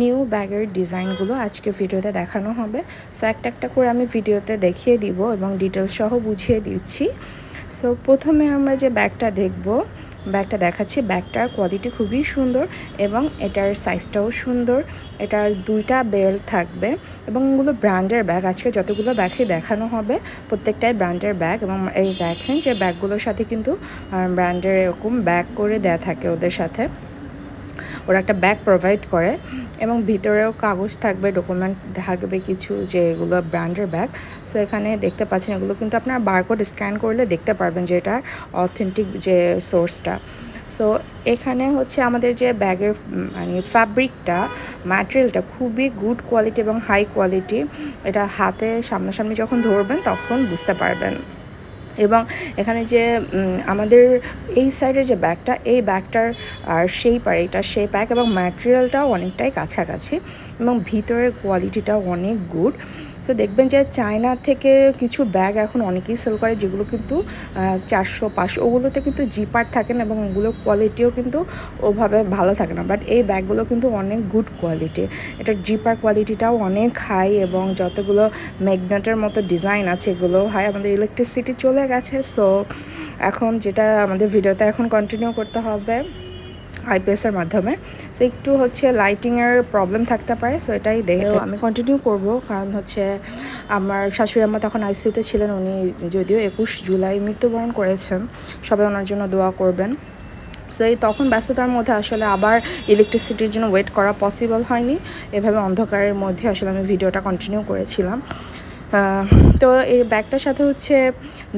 New ব্যাগের ডিজাইনগুলো আজকে ভিডিওতে দেখানো হবে। সো একটা একটা করে আমি ভিডিওতে দেখিয়ে দিব এবং ডিটেলস সহ বুঝিয়ে দিচ্ছি। সো প্রথমে আমরা যে ব্যাগটা দেখব, ব্যাগটা দেখাচ্ছি। ব্যাগটার কোয়ালিটি খুবই সুন্দর এবং এটার সাইজটাও সুন্দর। এটার দুইটা বেল্ট থাকবে এবং এগুলো ব্র্যান্ডের ব্যাগ আজকে যতগুলো ব্যাগই দেখানো হবে, প্রত্যেকটাই ব্র্যান্ডের ব্যাগ এবং এই দেখেন যে ব্যাগগুলোর সাথে কিন্তু ব্র্যান্ডের এরকম ব্যাগ করে দেয়া থাকে ওদের সাথে। ওরা একটা ব্যাগ প্রোভাইড করে এবং ভিতরেও কাগজ থাকবে ডকুমেন্ট থাকবে কিছু যে এগুলো ব্র্যান্ডের ব্যাগ সো এখানে দেখতে পাচ্ছেন এগুলো কিন্তু আপনার বারকোড স্ক্যান করলে দেখতে পারবেন যে এটা অথেন্টিক যে সোর্সটা সো এখানে হচ্ছে আমাদের যে ব্যাগের মানে ফ্যাব্রিকটা ম্যাটেরিয়ালটা খুবই গুড কোয়ালিটি এবং হাই কোয়ালিটি এটা হাতে সামনাসামনি যখন ধরবেন তখন বুঝতে পারবেন। এবং এখানে যে আমাদের এই সাইডের যে ব্যাগটা এই ব্যাগটার আর সেই পারে এটা সেই ব্যাগ এবং ম্যাটেরিয়ালটাও অনেকটাই কাছাকাছি এবং ভিতরের কোয়ালিটিটাও অনেক গুড সো দেখবেন যে চায়না থেকে কিছু ব্যাগ এখন অনেকেই সেল করে, যেগুলো কিন্তু চারশো, পাঁচশো, ওগুলোতে কিন্তু জিপার থাকে না এবং ওগুলোর কোয়ালিটিও কিন্তু ওভাবে ভালো থাকে না। বাট এই ব্যাগগুলো কিন্তু অনেক গুড কোয়ালিটি এটার জিপার কোয়ালিটিটাও অনেক হাই এবং যতগুলো ম্যাগনেটের মতো ডিজাইন আছে এগুলো হাই আমাদের ইলেকট্রিসিটি চলে গেছে। সো এখন যেটা আমাদের ভিডিওতে এখন কন্টিনিউ করতে হবে। আইপিএসের মাধ্যমে। সো একটু হচ্ছে লাইটিংয়ের প্রবলেম থাকতে পারে সো এটাই দেখেও আমি কন্টিনিউ করব কারণ হচ্ছে আমার শাশুড়ি আম্মা তখন আইসিউতে ছিলেন উনি যদিও একুশ জুলাই মৃত্যুবরণ করেছেন সবাই ওনার জন্য দোয়া করবেন। সো এই তখন ব্যস্ততার মধ্যে আসলে আবার ইলেকট্রিসিটির জন্য ওয়েট করা পসিবল হয়নি এভাবে অন্ধকারের মধ্যে আসলে আমি ভিডিওটা কন্টিনিউ করেছিলাম। তো এই ব্যাগটার সাথে হচ্ছে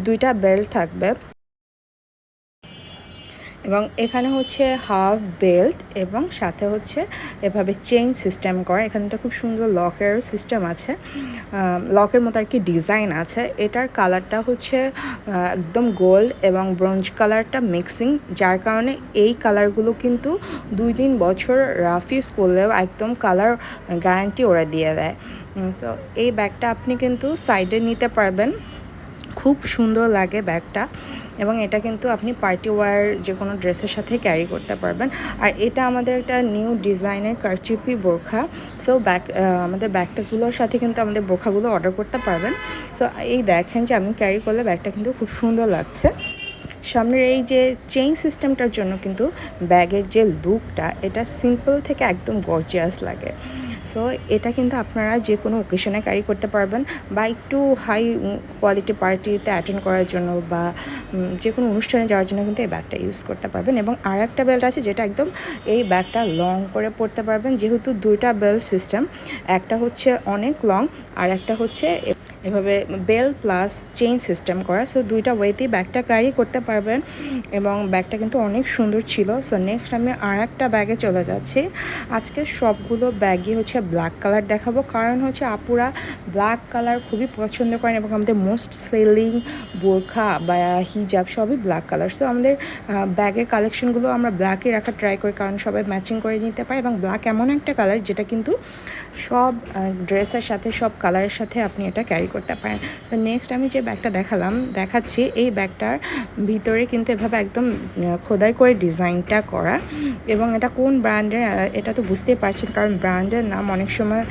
দুইটা বেল্ট থাকবে। এবং এখানে হচ্ছে হাফ বেল্ট এবং সাথে হচ্ছে এভাবে চেইন সিস্টেম করা। এখানটা খুব সুন্দর লকের সিস্টেম আছে। লকের মতো আর কি ডিজাইন আছে। এটার কালারটা হচ্ছে একদম গোল্ড এবং ব্রঞ্জ কালারটা মিক্সিং, যার কারণে এই কালারগুলো কিন্তু দুই তিন বছর রাফ ইউজ করলেও একদম কালার গ্যারান্টি ওরা দিয়ে দেয়। সো এই ব্যাগটা আপনি কিন্তু সাইডে নিতে পারবেন। খুব সুন্দর লাগে ব্যাগটা এবং এটা কিন্তু আপনি পার্টি ওয়ার যে কোনো ড্রেসের সাথে ক্যারি করতে পারবেন। আর এটা আমাদের একটা নিউ ডিজাইনের কারচিপি বোরখা। সো ব্যাগ আমাদের ব্যাগটাগুলোর সাথে কিন্তু আমাদের বোরখাগুলো অর্ডার করতে পারবেন। সো এই দেখেন যে আমি ক্যারি করলে ব্যাগটা কিন্তু খুব সুন্দর লাগছে। সামনের এই যে চেইন সিস্টেমটার জন্য কিন্তু ব্যাগের যে লুকটা এটা সিম্পল থেকে একদম গর্জিয়াস লাগে। সো এটা কিন্তু আপনারা যে কোনো ওকেশনে ক্যারি করতে পারবেন বা একটু হাই কোয়ালিটি পার্টিতে অ্যাটেন্ড করার জন্য বা যে কোনো অনুষ্ঠানে যাওয়ার জন্য কিন্তু এই ব্যাগটা ইউজ করতে পারবেন। এবং আর একটা বেল্ট আছে যেটা একদম এই ব্যাগটা লং করে পড়তে পারবেন। যেহেতু দুইটা বেল্ট সিস্টেম একটা হচ্ছে অনেক লং আর একটা হচ্ছে এভাবে বেল প্লাস চেইন সিস্টেম করা। সো দুইটা ওয়েতেই ব্যাগটা ক্যারি করতে পারবেন এবং ব্যাগটা কিন্তু অনেক সুন্দর ছিল। সো নেক্সট আমি আর একটা ব্যাগে চলে যাচ্ছি। আজকে সবগুলো ব্যাগই হচ্ছে ব্ল্যাক কালার দেখাবো। কারণ হচ্ছে আপুরা ব্ল্যাক কালার খুবই পছন্দ করেন এবং আমাদের মোস্ট সেলিং বোরখা বা হিজাব সবই ব্ল্যাক কালার সো আমাদের ব্যাগের কালেকশনগুলো আমরা ব্ল্যাকে রাখা ট্রাই করি কারণ সবাই ম্যাচিং করে নিতে পারে এবং ব্ল্যাক এমন একটা কালার যেটা কিন্তু সব ড্রেসের সাথে, সব কালারের সাথে আপনি এটা ক্যারি করতে পারেন। তো নেক্সট আমি যে ব্যাগটা দেখালাম, দেখাচ্ছি, এই ব্যাগটার ভিতরে কিন্তু এভাবে একদম খোদাই করে ডিজাইনটা করা এবং এটা কোন ব্র্যান্ডের এটা তো বুঝতেই পারছেন, কারণ ব্র্যান্ডের নাম অনেক সময়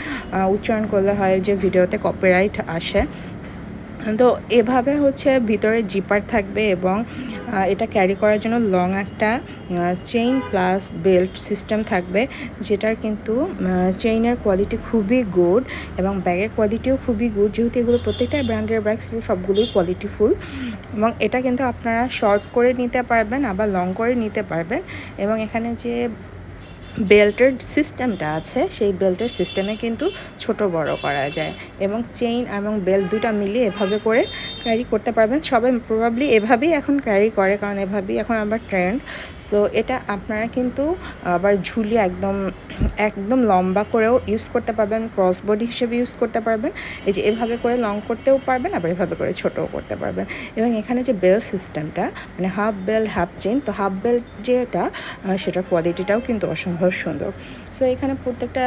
উচ্চারণ করলে হয় যে, ভিডিওতে কপিরাইট আসে। তো এভাবে হচ্ছে ভিতরে জিপার থাকবে এবং এটা ক্যারি করার জন্য লং একটা চেইন প্লাস বেল্ট সিস্টেম থাকবে, যেটার কিন্তু চেইনের কোয়ালিটি খুবই গুড এবং ব্যাগের কোয়ালিটিও খুবই গুড যেহেতু এগুলো প্রত্যেকটা ব্র্যান্ডের ব্যাগ ছিল সবগুলোই কোয়ালিটিফুল এবং এটা কিন্তু আপনারা শর্ট করে নিতে পারবেন, আবার লং করে নিতে পারবেন এবং এখানে যে বেল্টের সিস্টেমটা আছে, সেই বেল্টের সিস্টেমে কিন্তু ছোট বড় করা যায় এবং চেইন এবং বেল্ট দুটা মিলিয়ে এভাবে করে ক্যারি করতে পারবেন। সবাই প্রবাবলি এভাবেই এখন ক্যারি করে, কারণ এভাবেই এখন আবার ট্রেন্ড সো এটা আপনারা কিন্তু আবার ঝুলিয়ে একদম একদম লম্বা করেও ইউজ করতে পারবেন ক্রস বডি হিসেবে ইউজ করতে পারবেন। এই যে এভাবে করে লং করতেও পারবেন, আবার এভাবে করে ছোটও করতে পারবেন। এবং এখানে যে বেল্ট সিস্টেমটা মানে হাফ বেল্ট হাফ চেইন তো হাফ বেল্ট যেটা সেটার কোয়ালিটিটাও কিন্তু অসম্ভব সুন্দর। সো এখানে প্রত্যেকটা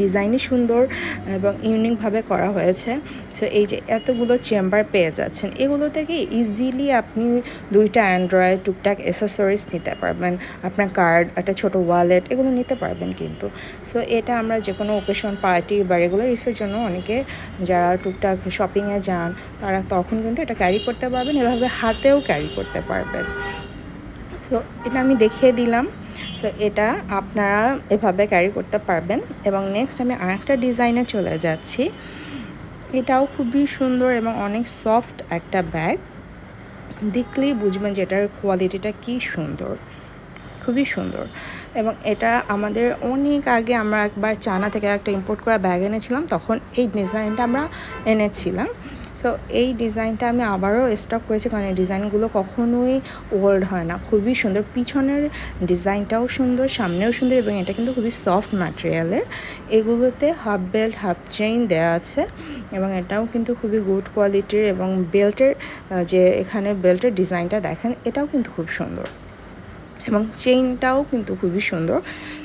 ডিজাইনই সুন্দর এবং ইউনিকভাবে করা হয়েছে। সো এই যে এতগুলো চেম্বার পেয়ে যাচ্ছেন। এগুলো থেকে ইজিলি আপনি দুইটা অ্যান্ড্রয়েড টুকটাক অ্যাসেসরিজ নিতে পারবেন। আপনার কার্ড একটা ছোট ওয়ালেট এগুলো নিতে পারবেন কিন্তু। সো এটা আমরা যে কোনো ওকেশন পার্টি বা রেগুলার ইউসের জন্য অনেকে যারা টুকটাক শপিংয়ে যান, তারা তখন কিন্তু এটা ক্যারি করতে পারবেন। এভাবে হাতেও ক্যারি করতে পারবেন। সো এটা আমি দেখিয়ে দিলাম। সো এটা আপনারা এভাবে ক্যারি করতে পারবেন। এবং নেক্সট আমি আরেকটা ডিজাইনে চলে যাচ্ছি। এটাও খুবই সুন্দর এবং অনেক সফট একটা ব্যাগ দেখলেই বুঝবেন যে এটার কোয়ালিটিটা কী সুন্দর। খুবই সুন্দর। এবং এটা আমাদের অনেক আগে আমরা একবার চায়না থেকে একটা ইম্পোর্ট করা ব্যাগ এনেছিলাম। তখন এই ডিজাইনটা আমরা এনেছিলাম। সো এই ডিজাইনটা আমি আবারও স্টক করেছি কারণ এই ডিজাইনগুলো কখনোই ওল্ড হয় না। খুবই সুন্দর। পিছনের ডিজাইনটাও সুন্দর, সামনেও সুন্দর এবং এটা কিন্তু খুবই সফট ম্যাটেরিয়ালের এগুলোতে হাফ বেল্ট হাফ চেইন দেওয়া আছে এবং এটাও কিন্তু খুবই গুড কোয়ালিটির এবং বেল্টের যে এখানে বেল্টের ডিজাইনটা দেখেন, এটাও কিন্তু খুব সুন্দর। এবং চেইনটাও কিন্তু খুবই সুন্দর।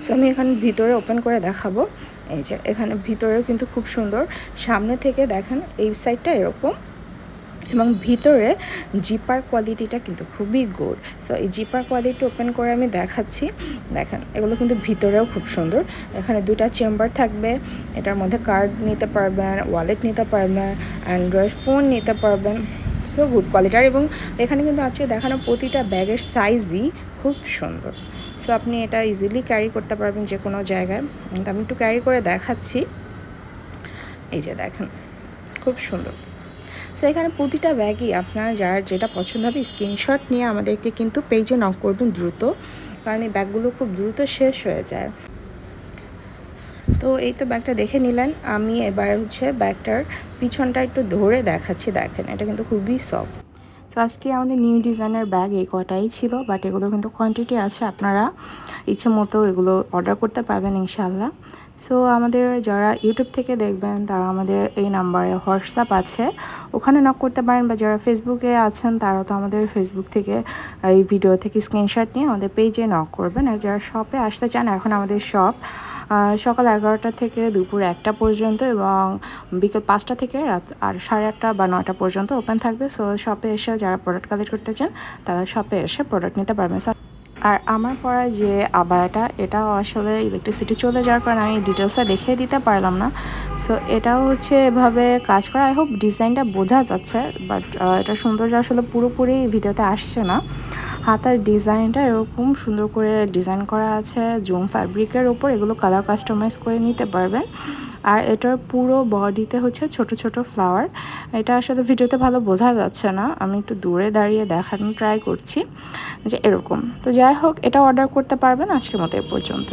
সো আমি এখানে ভিতরে ওপেন করে দেখাবো। এই যে, এখানে ভিতরেও কিন্তু খুব সুন্দর। সামনে থেকে দেখেন, এই সাইডটা এরকম। এবং ভিতরে জিপার কোয়ালিটিটা কিন্তু খুবই গুড সো এই জিপার কোয়ালিটি ওপেন করে আমি দেখাচ্ছি। দেখেন, এগুলো কিন্তু ভিতরেও খুব সুন্দর। এখানে দুটা চেম্বার থাকবে। এটার মধ্যে কার্ড নিতে পারবেন ওয়ালেট নিতে পারবেন অ্যান্ড্রয়েড ফোন নিতে পারবেন। সো গুড কোয়ালিটার এবং এখানে কিন্তু আজকে দেখানো প্রতিটা ব্যাগের সাইজই খুব সুন্দর। সো আপনি এটা ইজিলি ক্যারি করতে পারবেন যে কোনো জায়গায়। তো আমি একটু ক্যারি করে দেখাচ্ছি। এই যে দেখেন, খুব সুন্দর। সো এখানে প্রতিটা ব্যাগই আপনার যার যেটা পছন্দ হবে স্ক্রিনশট নিয়ে আমাদেরকে কিন্তু পেজে নক করবেন দ্রুত। কারণ এই ব্যাগগুলো খুব দ্রুত শেষ হয়ে যায়। তো এই তো ব্যাগটা দেখে নিলেন। আমি এবার হচ্ছে ব্যাগটার পিছনটা একটু ধরে দেখাচ্ছি, দেখেন। এটা কিন্তু খুবই সফট ফার্স্টলি আমাদের নিউ ডিজাইনের ব্যাগ এই কটাই ছিল বাট এগুলো কিন্তু কোয়ান্টিটি আছে। আপনারা ইচ্ছে মতো এগুলো অর্ডার করতে পারবেন ইনশাল্লাহ সো আমাদের যারা ইউটিউব থেকে দেখবেন, তারা আমাদের এই নাম্বারে হোয়াটসঅ্যাপ আছে। ওখানে নক করতে পারেন বা যারা ফেসবুকে আছেন, তারা তো আমাদের ফেসবুক থেকে এই ভিডিও থেকে স্ক্রিনশট নিয়ে আমাদের পেজে নক করবেন। আর যারা শপে আসতে চান, এখন আমাদের শপ সকাল এগারোটা থেকে দুপুর একটা পর্যন্ত এবং বিকেল পাঁচটা থেকে রাত আর সাড়ে আটটা বা নটা পর্যন্ত ওপেন থাকবে। সো শপে এসে যারা প্রোডাক্ট কালেক্ট করতে চান, তারা শপে এসে প্রোডাক্ট নিতে পারবেন। আর আমার পরা যে আবায়াটা, এটাও আসলে ইলেকট্রিসিটি চলে যাওয়ার কারণে আমি ডিটেলসটা দেখিয়ে দিতে পারলাম না। সো এটাও হচ্ছে এভাবে কাজ করা। আই হোপ ডিজাইনটা বোঝা যাচ্ছে বাট এটা সৌন্দর্য আসলে পুরোপুরি ভিডিওতে আসছে না। হাতার ডিজাইনটা এরকম সুন্দর করে ডিজাইন করা আছে। জুম ফ্যাব্রিকের ওপর এগুলো কালার কাস্টমাইজ করে নিতে পারবেন। আর এটার পুরো বডিতে হচ্ছে ছোট ছোট ফ্লাওয়ার এটা আসলে ভিডিওতে ভালো বোঝা যাচ্ছে না। আমি একটু দূরে দাঁড়িয়ে দেখানো ট্রাই করছি যে এরকম। তো যাই হোক, এটা অর্ডার করতে পারবেন আজকের মতো এ পর্যন্ত।